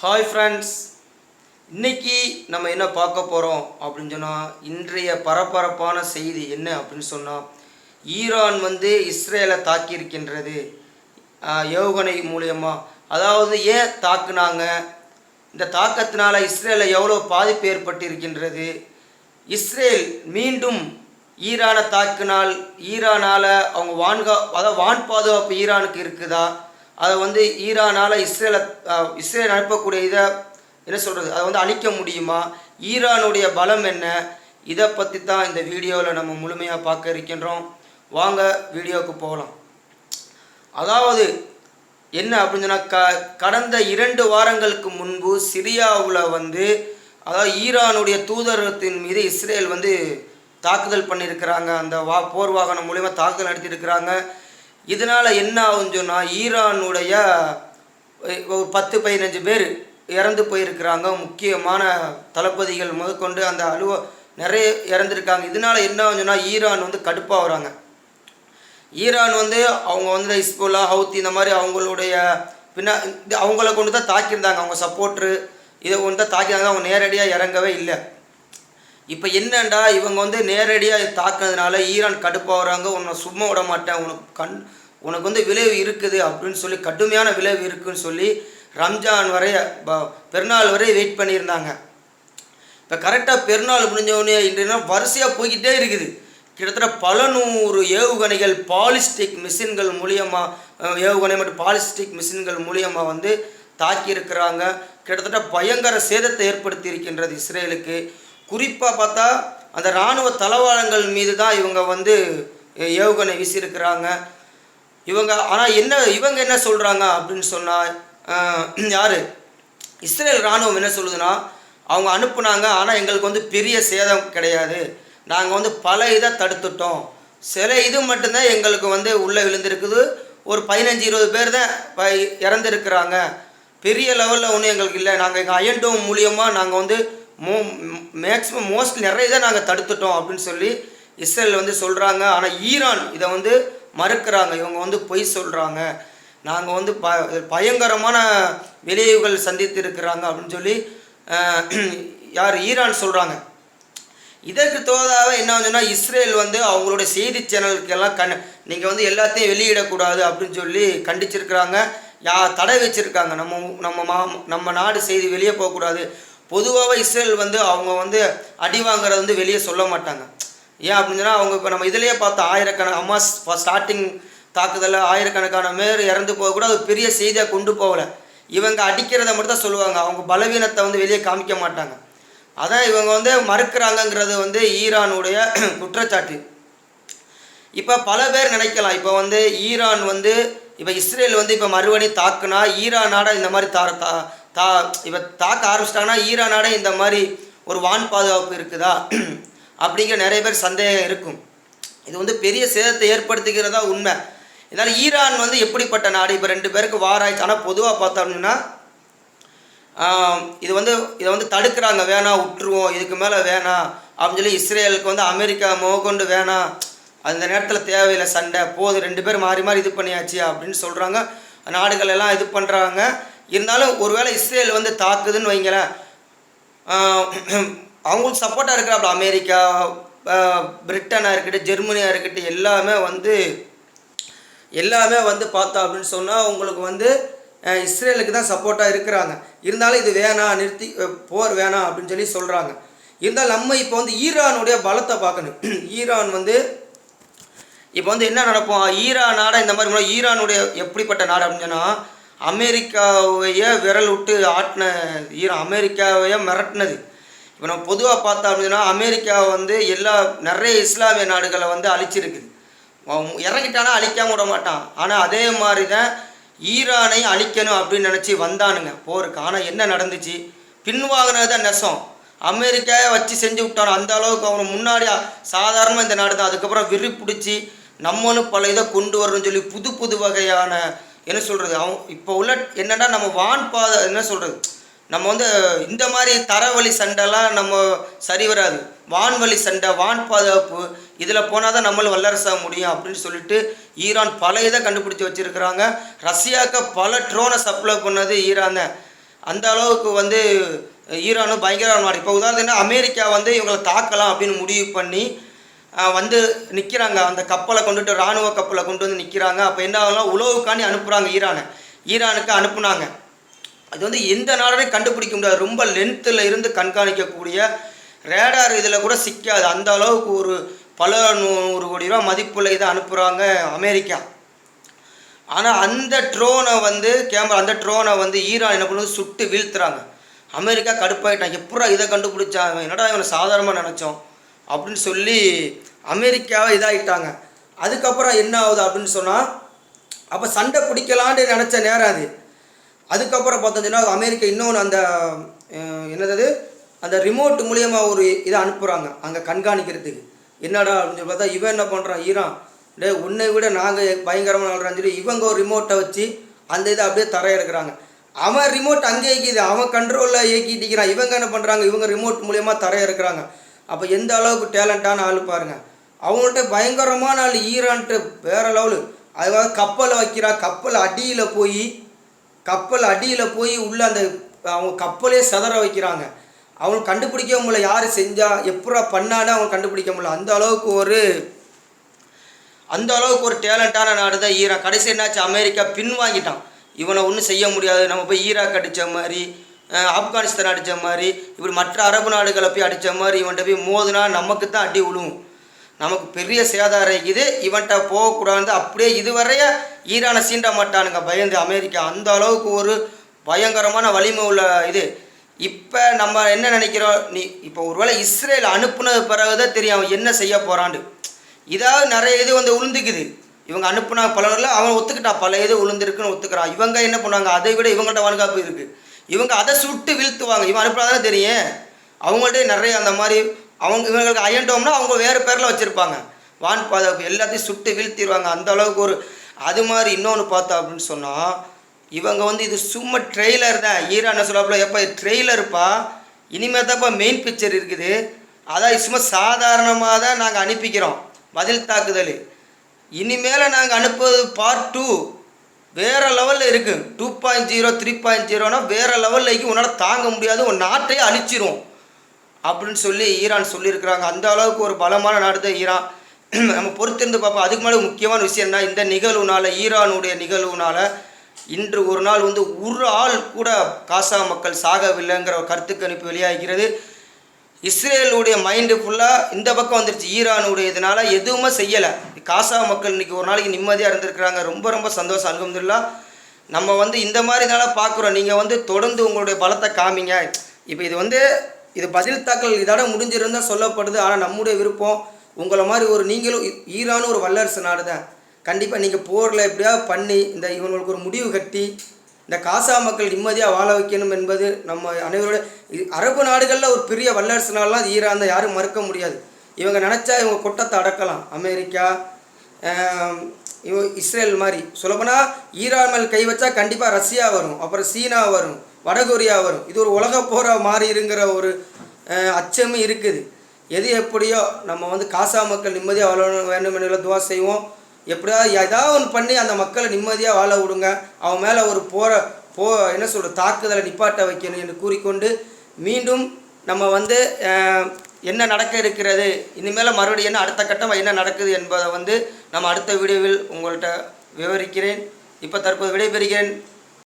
Hi friends இன்றைக்கி நம்ம என்ன பார்க்க போகிறோம் அப்படின்னு சொன்னால் இன்றைய பரபரப்பான செய்தி என்ன அப்படின்னு சொன்னால் ஈரான் வந்து இஸ்ரேலை தாக்கியிருக்கின்றது. ஏவுகணை மூலியமாக அதாவது ஏன் தாக்குனாங்க? இந்த தாக்கத்தினால் இஸ்ரேலில் எவ்வளோ பாதிப்பு ஏற்பட்டிருக்கின்றது? இஸ்ரேல் மீண்டும் ஈரானை தாக்கினால் ஈரானால் அவங்க வான்கா அதாவது வான் பாதுகாப்பு ஈரானுக்கு இருக்குதா? அதை வந்து ஈரானால் இஸ்ரேலை இஸ்ரேல் அனுப்பக்கூடிய இதை என்ன சொல்கிறது அதை வந்து அழிக்க முடியுமா? ஈரானுடைய பலம் என்ன? இதை பற்றி தான் இந்த வீடியோவில் நம்ம முழுமையாக பார்க்க இருக்கின்றோம். வாங்க வீடியோவுக்கு போகலாம். அதாவது என்ன அப்படின்னு சொன்னால் க கடந்த இரண்டு வாரங்களுக்கு முன்பு சிரியாவில் வந்து அதாவது ஈரானுடைய தூதரகத்தின் மீது இஸ்ரேல் வந்து தாக்குதல் பண்ணியிருக்கிறாங்க. அந்த வா போர் வாகனம் மூலயமா தாக்குதல் நடத்தியிருக்கிறாங்க. இதனால் என்ன ஆகுன்னு சொன்னால் ஈரானுடைய ஒரு பத்து பதினஞ்சு பேர் இறந்து போயிருக்கிறாங்க. முக்கியமான தளபதிகள் முதற்கொண்டு அந்த அலுவ நிறைய இறந்துருக்காங்க. இதனால் என்ன ஆகுன்னு சொன்னால் ஈரான் வந்து கடுப்பாகிறாங்க. ஈரான் வந்து அவங்க வந்து இஸ்போலா ஹவுத்தி இந்த மாதிரி அவங்களுடைய பின்னா இந்த அவங்கள கொண்டு தான் தாக்கியிருந்தாங்க. அவங்க சப்போர்ட்ரு இதை கொண்டு தான் தாக்கியிருந்தாங்க. அவங்க நேரடியாக இறங்கவே இல்லை. இப்போ என்னண்டா இவங்க வந்து நேரடியாக தாக்குனதுனால ஈரான் கடுப்பாகிறாங்க உன்னை சும்மா விட மாட்டேன் உனக்கு கண் உனக்கு வந்து விளைவு இருக்குது அப்படின்னு சொல்லி கடுமையான விளைவு இருக்குதுன்னு சொல்லி ரம்ஜான் வரை பெருநாள் வரை வெயிட் பண்ணியிருந்தாங்க. இப்போ கரெக்டாக பெருநாள் முடிஞ்சவொடனே இன்றைய வரிசையாக போய்கிட்டே இருக்குது. கிட்டத்தட்ட பல நூறு ஏவுகணைகள் பாலிஸ்டிக் மிஷின்கள் மூலியமாக ஏவுகணை மற்றும் பாலிஸ்டிக் மிஷின்கள் மூலியமாக வந்து தாக்கியிருக்கிறாங்க. கிட்டத்தட்ட பயங்கர சேதத்தை ஏற்படுத்தி இருக்கின்றது இஸ்ரேலுக்கு. குறிப்பாக பார்த்தா அந்த இராணுவ தளவாடங்கள் மீது தான் இவங்க வந்து ஏவுகணை வீசியிருக்கிறாங்க. இவங்க ஆனால் என்ன இவங்க என்ன சொல்கிறாங்க அப்படின்னு சொன்னால் யார்? இஸ்ரேல் இராணுவம் என்ன சொல்லுதுன்னா அவங்க அனுப்புனாங்க ஆனால் எங்களுக்கு வந்து பெரிய சேதம் கிடையாது. நாங்கள் வந்து பல இதை தடுத்துட்டோம். சில இது மட்டும்தான் எங்களுக்கு வந்து உள்ளே விழுந்திருக்குது. ஒரு பதினஞ்சு இருபது பேர் தான் ப- இறந்துருக்கிறாங்க. பெரிய லெவலில் ஒன்றும் எங்களுக்கு இல்லை. நாங்கள் எங்கள் அயன்டோம் மூலியமாக நாங்கள் வந்து மோ மேக்ஸிமம் மோஸ்ட் நிறைய இதை நாங்கள் தடுத்துட்டோம் அப்படின்னு சொல்லி இஸ்ரேல் வந்து சொல்கிறாங்க ஆனால் ஈரான் இதை வந்து மறுக்கிறாங்க. இவங்க வந்து பொய் சொல்கிறாங்க நாங்கள் வந்து ப பயங்கரமான விளைவுகள் சந்தித்து இருக்கிறாங்க அப்படின்னு சொல்லி யார்? ஈரான் சொல்கிறாங்க இதற்கு தோதாக என்ன வந்துன்னா இஸ்ரேல் வந்து அவங்களுடைய செய்தி சேனலுக்கெல்லாம் கண் நீங்கள் வந்து எல்லாத்தையும் வெளியிடக்கூடாது அப்படின்னு சொல்லி கண்டிச்சிருக்கிறாங்க. யா தடை வச்சுருக்காங்க. நம்ம நம்ம மா நம்ம நாடு செய்தி வெளியே போகக்கூடாது. பொதுவாகவே இஸ்ரேல் வந்து அவங்க வந்து அடி வாங்குறது வந்து வெளியே சொல்ல மாட்டாங்க. ஏன் அப்படின்னு சொன்னால் அவங்க இப்போ நம்ம இதிலேயே பார்த்தோம் ஆயிரக்கணக்கான அம்மாஸ் ஸ்டார்டிங் தாக்குதலில் ஆயிரக்கணக்கான பேர் இறந்து போக கூட அது பெரிய செய்தியாக கொண்டு போகலை. இவங்க அடிக்கிறத மட்டும் தான் சொல்லுவாங்க. அவங்க பலவீனத்தை வந்து வெளியே காமிக்க மாட்டாங்க. அதான் இவங்க வந்து மறுக்கிறாங்கங்கிறது வந்து ஈரானுடைய குற்றச்சாட்டு. இப்போ பல பேர் நினைக்கலாம். இப்போ வந்து ஈரான் வந்து இப்போ இஸ்ரேல் வந்து இப்போ மறுபடியும் தாக்குனா ஈரானோட இந்த மாதிரி தா தா தா இப்போ தாக்க ஆரம்பிச்சிட்டாங்கன்னா ஈரானோட இந்த மாதிரி ஒரு வான் பாதுகாப்பு இருக்குதா? அப்படிங்கிற நிறைய பேர் சந்தேகம் இருக்கும். இது வந்து பெரிய சேதத்தை ஏற்படுத்துகிறதா உண்மை. இதனால் ஈரான் வந்து எப்படிப்பட்ட நாடு? இப்போ ரெண்டு பேருக்கு வாராய்ச்சி ஆனால் பொதுவாக பார்த்தோம்னா இது வந்து இதை வந்து தடுக்கிறாங்க. வேணாம் விட்டுருவோம். இதுக்கு மேலே வேணாம் அப்படின்னு சொல்லி இஸ்ரேலுக்கு வந்து அமெரிக்கா முகக்கொண்டு வேணாம் அந்த நேரத்தில் தேவையில்லை சண்டை. போதும் ரெண்டு பேர் மாறி மாறி இது பண்ணியாச்சு. அப்படின்னு சொல்கிறாங்க நாடுகள் எல்லாம் இது பண்ணுறாங்க இருந்தாலும் ஒருவேளை இஸ்ரேல் வந்து தாக்குதுன்னு வைங்களேன் அவங்களுக்கு சப்போர்ட்டாக இருக்கிறாப்புல அமெரிக்கா பிரிட்டனாக இருக்கட்டும் ஜெர்மனியாக இருக்கட்டும் எல்லாமே வந்து எல்லாமே வந்து பார்த்தா அப்படின்னு சொன்னால் உங்களுக்கு வந்து இஸ்ரேலுக்கு தான் சப்போர்ட்டாக இருக்கிறாங்க. இருந்தாலும் இது வேணாம் நிறுத்தி போர் வேணாம் அப்படின்னு சொல்லி சொல்கிறாங்க இருந்தாலும் நம்ம இப்போ வந்து ஈரானுடைய பலத்தை பார்க்கணும். ஈரான் வந்து இப்போ வந்து என்ன நடக்கும்? ஈரான் நாடாக இந்த மாதிரி ஈரானுடைய எப்படிப்பட்ட நாடு அப்படின்னு சொன்னால் அமெரிக்காவையே விரல் விட்டு ஆட்டின ஈரான் அமெரிக்காவையே மிரட்டினது. இப்போ நம்ம பொதுவாக பார்த்தோம் அப்படின்னா அமெரிக்கா வந்து எல்லா நிறைய இஸ்லாமிய நாடுகளை வந்து அழிச்சிருக்குது அவன் இறங்கிட்டானா அழிக்காம விட மாட்டான். ஆனால் அதே மாதிரி தான் ஈரானை அழிக்கணும் அப்படின்னு நினச்சி வந்தானுங்க போருக்கு. ஆனால் என்ன நடந்துச்சு? பின்வாங்கினது தான் நெசம். அமெரிக்காவை வச்சு செஞ்சு விட்டானோ அந்த அளவுக்கு அவனை முன்னாடி சாதாரணமாக இந்த நாடு தான் அதுக்கப்புறம் விரிப்பிடிச்சி நம்மளும் பல இதை கொண்டு வரணும்னு சொல்லி புது புது வகையான என்ன சொல்கிறது அவன் இப்போ உள்ள என்னென்னா நம்ம வான் பாதை என்ன சொல்கிறது நம்ம வந்து இந்த மாதிரி தரவழி சண்டைலாம் நம்ம சரி வராது. வான்வழி சண்டை வான் பாதுகாப்பு இதில் போனால் தான் நம்மளும் வல்லரசாக முடியும் அப்படின்னு சொல்லிட்டு ஈரான் பல இதை கண்டுபிடிச்சி வச்சுருக்கிறாங்க. ரஷ்யாவுக்கு பல ட்ரோனை சப்ளை பண்ணது ஈரான் தான். அந்த அளவுக்கு வந்து ஈரானும் பயங்கரமான இப்போ உதாரணத்துக்கு அமெரிக்கா வந்து இவங்களை தாக்கலாம் அப்படின்னு முடிவு பண்ணி வந்து நிற்கிறாங்க அந்த கப்பலை கொண்டுட்டு இராணுவ கப்பலை கொண்டு வந்து நிற்கிறாங்க அப்போ என்ன ஆகலாம் உளவுக்காண்டி அனுப்புகிறாங்க ஈரானை. ஈரானுக்கு அனுப்புனாங்க. அது வந்து எந்த நாடுமே கண்டுபிடிக்க முடியாது. ரொம்ப லென்த்தில் இருந்து கண்காணிக்கக்கூடிய ரேடார் இதில் கூட சிக்காது. அந்த அளவுக்கு ஒரு பல நூறு கோடி ரூபா மதிப்புள்ள இதை அனுப்புகிறாங்க அமெரிக்கா. ஆனால் அந்த ட்ரோனை வந்து கேமரா அந்த ட்ரோனை வந்து ஈரான் என்ன பண்ணுது? சுட்டு வீழ்த்துறாங்க. அமெரிக்கா கடுப்பாயிட்டான் எப்படா இதை கண்டுபிடிச்சா என்னடா இவனை சாதாரணமாக நினச்சோம்? அப்படின்னு சொல்லி அமெரிக்காவை இதாகிட்டாங்க அதுக்கப்புறம் என்ன ஆகுது அப்படின்னு சொன்னால் அப்போ சண்டை பிடிக்கலான்னு நினச்ச நேரம் அது. அதுக்கப்புறம் பார்த்தீங்கன்னா அமெரிக்கா இன்னொன்று அந்த என்னது அந்த ரிமோட் மூலியமாக ஒரு இதை அனுப்புகிறாங்க அங்கே கண்காணிக்கிறதுக்கு. என்னடா அப்படின்னு சொல்லி பார்த்தா இவன் என்ன பண்ணுறான் ஈரான். டே உன்னை விட நாங்கள் பயங்கரமாக நடறான்னு சொல்லி இவங்க ஒரு ரிமோட்டை வச்சு அந்த இதை அப்படியே தரையிறக்குறாங்க. அவன் ரிமோட் அங்கே இயக்கிது அவன் கண்ட்ரோலில் இயக்கிட்டிக்கிறான் இவங்க என்ன பண்ணுறாங்க இவங்க ரிமோட் மூலியமாக தரையிறக்குறாங்க. அப்போ எந்த அளவுக்கு டேலண்டான ஆள் பாருங்கள் அவங்கள்ட்ட பயங்கரமான ஆள் ஈரான்ட்டு வேற லெவலு. அதாவது கப்பலை வைக்கிறா கப்பல் அடியில் போய் கப்பல் அடியில் போய் உள்ளே அந்த அவங்க கப்பலே சதற வைக்கிறாங்க. அவங்க கண்டுபிடிக்க முடியல யார் செஞ்சால் எப்படா பண்ணான்னு அவங்க கண்டுபிடிக்க முடியல. அந்த அளவுக்கு ஒரு அந்த அளவுக்கு ஒரு டேலண்டான நாடு தான் ஈரான். கடைசி என்னாச்சு? அமெரிக்கா பின்வாங்கிட்டான். இவனை ஒன்றும் செய்ய முடியாது. நம்ம போய் ஈராக் அடித்த மாதிரி ஆப்கானிஸ்தான் அடித்த மாதிரி இப்படி மற்ற அரபு நாடுகளை போய் அடித்த மாதிரி இவன்கிட்ட போய் மோதுனா நமக்கு தான் அடி விழுவும் நமக்கு பெரிய சேதாரம் இருக்குது. இவன்கிட்ட போகக்கூடாது. அப்படியே இதுவரைய ஈரானை சீண்ட மாட்டானுங்க. பயந்து அமெரிக்கா. அந்த அளவுக்கு ஒரு பயங்கரமான வலிமை உள்ள இது. இப்போ நம்ம என்ன நினைக்கிறோம்? நீ இப்போ ஒருவேளை இஸ்ரேல் அனுப்புனது பிறகுதான் தெரியும் அவன் என்ன செய்ய போகிறான்னு இதாவது நிறைய இது வந்து உளுந்துக்குது. இவங்க அனுப்புனா பலரில் அவன் ஒத்துக்கிட்டான் பல இது உளுந்துருக்குன்னு ஒத்துக்கிறான். இவங்க என்ன பண்ணுவாங்க? அதை விட இவங்கள்ட்ட பாதுகாப்பு இருக்குது இவங்க அதை சுட்டு வீழ்த்துவாங்க. இவன் அனுப்புனாதானே தெரியும். அவங்கள்ட்ட நிறைய அந்த மாதிரி அவங்க இவங்களுக்கு அயன்டோம்னா அவங்க வேறு பேரில் வச்சுருப்பாங்க. வான் பாதுகாப்பு எல்லாத்தையும் சுட்டு வீழ்த்திடுவாங்க அந்த அளவுக்கு ஒரு அது மாதிரி இன்னொன்று பார்த்தா அப்படின்னு சொன்னால் இவங்க வந்து இது சும்மா ட்ரெய்லர் தான். ஈரான் சொல்லாப்புல எப்போ ட்ரெய்லருப்பா? இனிமேல் தான்ப்பா மெயின் பிக்சர் இருக்குது. அதான் சும்மா சாதாரணமாக தான் நாங்கள் அனுப்பிக்கிறோம். பதில் தாக்குதல். இனிமேல் நாங்கள் அனுப்புவது பார்ட் டூ வேறு லெவலில் இருக்குது two point zero three point ஜீரோனா வேறு லெவலில் உன்னால் தாங்க முடியாது. உன் நாட்டையே அழிச்சிரும். அப்படின்னு சொல்லி ஈரான் சொல்லியிருக்கிறாங்க. அந்த அளவுக்கு ஒரு பலமான நாடு தான் ஈரான். நம்ம பொறுத்திருந்து பார்ப்போம். அதுக்கு மேலே முக்கியமான விஷயம் என்ன? இந்த நிகழ்வுனால ஈரானுடைய நிகழ்வுனால இன்று ஒரு நாள் வந்து ஒரு ஆள் கூட காசா மக்கள் சாகவில்லைங்கிற ஒரு கருத்து கணிப்பு வெளியாகிறது. இஸ்ரேலுடைய மைண்டு ஃபுல்லாக இந்த பக்கம் வந்துருச்சு. ஈரானுடைய இதனால் எதுவுமே செய்யலை. காசா மக்கள் இன்னைக்கு ஒரு நாளைக்கு நிம்மதியாக இருந்திருக்கிறாங்க. ரொம்ப ரொம்ப சந்தோஷம். அல்ஹம்துலில்லாஹ் நம்ம வந்து இந்த மாதிரி இதெல்லாம் பார்க்குறோம். நீங்கள் வந்து தொடர்ந்து உங்களுடைய பலத்தை காமிங்க. இப்போ இது வந்து இது பதில் தாக்கல் இதோட முடிஞ்சிருந்தா சொல்லப்படுது. ஆனால் நம்முடைய விருப்பம் உங்களை மாதிரி ஒரு நீங்களும் ஈ- ஈரானும் ஒரு வல்லரசு நாடு தான். கண்டிப்பாக நீங்கள் போரில் எப்படியாவது பண்ணி இந்த இவங்களுக்கு ஒரு முடிவு கட்டி இந்த காசா மக்கள் நிம்மதியாக வாழ வைக்கணும் என்பது நம்ம அனைவரோட இது அரபு நாடுகளில் ஒரு பெரிய வல்லரசு நாடுலாம் ஈரான் தான். யாரும் மறுக்க முடியாது. இவங்க நினச்சா இவங்க குட்டத்தை அடக்கலாம். அமெரிக்கா இஸ்ரேல் மாதிரி. சொல்லப்போனால் ஈரான் மேல் கை வச்சா கண்டிப்பாக ரஷ்யா வரும். அப்புறம் சீனா வரும். வடகொரியா வரும். இது ஒரு உலக போராக மாறி இருங்கிற ஒரு அச்சமும் இருக்குது. எது எப்படியோ நம்ம வந்து காசா மக்கள் நிம்மதியாக வாழணும் வேண்டும் என்ற துவா செய்வோம். எப்படியாவது ஏதாவது ஒன்று பண்ணி அந்த மக்களை நிம்மதியாக வாழ விடுங்க. அவன் மேலே ஒரு போற போ என்ன சொல்கிற தாக்குதலை நிப்பாட்ட வைக்கணும் என்று கூறிக்கொண்டு மீண்டும் நம்ம வந்து என்ன நடக்க இருக்கிறது? இனிமேல் மறுபடியும் என்ன அடுத்த கட்டம் என்ன நடக்குது என்பதை வந்து நம்ம அடுத்த வீடியோவில் உங்கள்கிட்ட விவரிக்கிறேன். இப்போ தற்போது விடைபெறுகிறேன்.